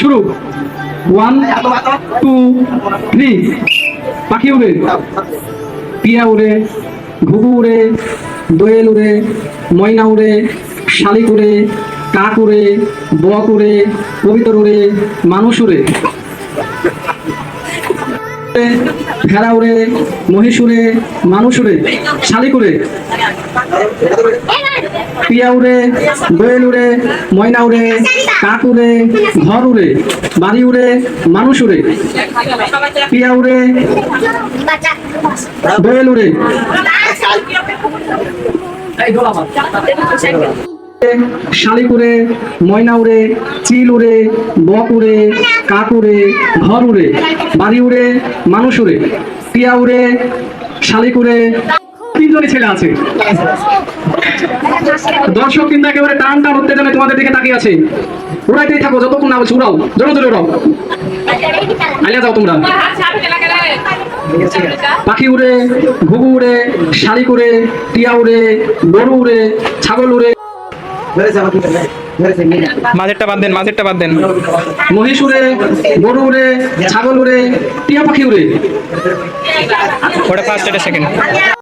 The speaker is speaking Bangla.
শুরু। ওয়ান টু থ্রি পাখি উড়ে। টিয়া উড়ে, ঘুঘু উড়ে, দোয়েল উড়ে, ময়না উড়ে, শালিক উড়ে, কাক উড়ে, বক উড়ে কবিতর উড়ে, মানুষ উড়ে। ভেড়া উড়ে, মহিষ উড়ে, মানুষ উড়ে, শালিক উড়ে। টিয়া উড়ে দোয়েল উড়ে ময়না উড়ে কাক উড়ে ঘর উড়ে বাড়ি উড়ে মানুষ উড়ে টিয়া উড়ে দোয়েল উড়ে শালিক উড়ে ময়না উড়ে চিল উড়ে বক উড়ে কাক উড়ে ঘর উড়ে বাড়ি উড়ে মানুষ উড়ে টিয়া উড়ে শালিক উড়ে তিনজনই ছেলে আছে। দর্শক কিন্তু একেবারে টান টান উত্তেজনে তোমাদের দিকে তাকিয়ে আছে। উড়াইতেই থাকো, যতক্ষণ না উড়াও, জোরে জোরে উড়াও। আলিয়া, যাও তোমরা। পাখি উড়ে, ঘুঘু উড়ে, শালিক উড়ে, টিয়া উড়ে, গরু উড়ে, ছাগল উড়ে। মাঝেরটা বাদ দেন, মাঝেরটা বাদ দেন। মহিষ উড়ে, গরু উড়ে, ছাগল উড়ে, টিয়া পাখি উড়ে। ওটা ফার্স্ট এটা সেকেন্ড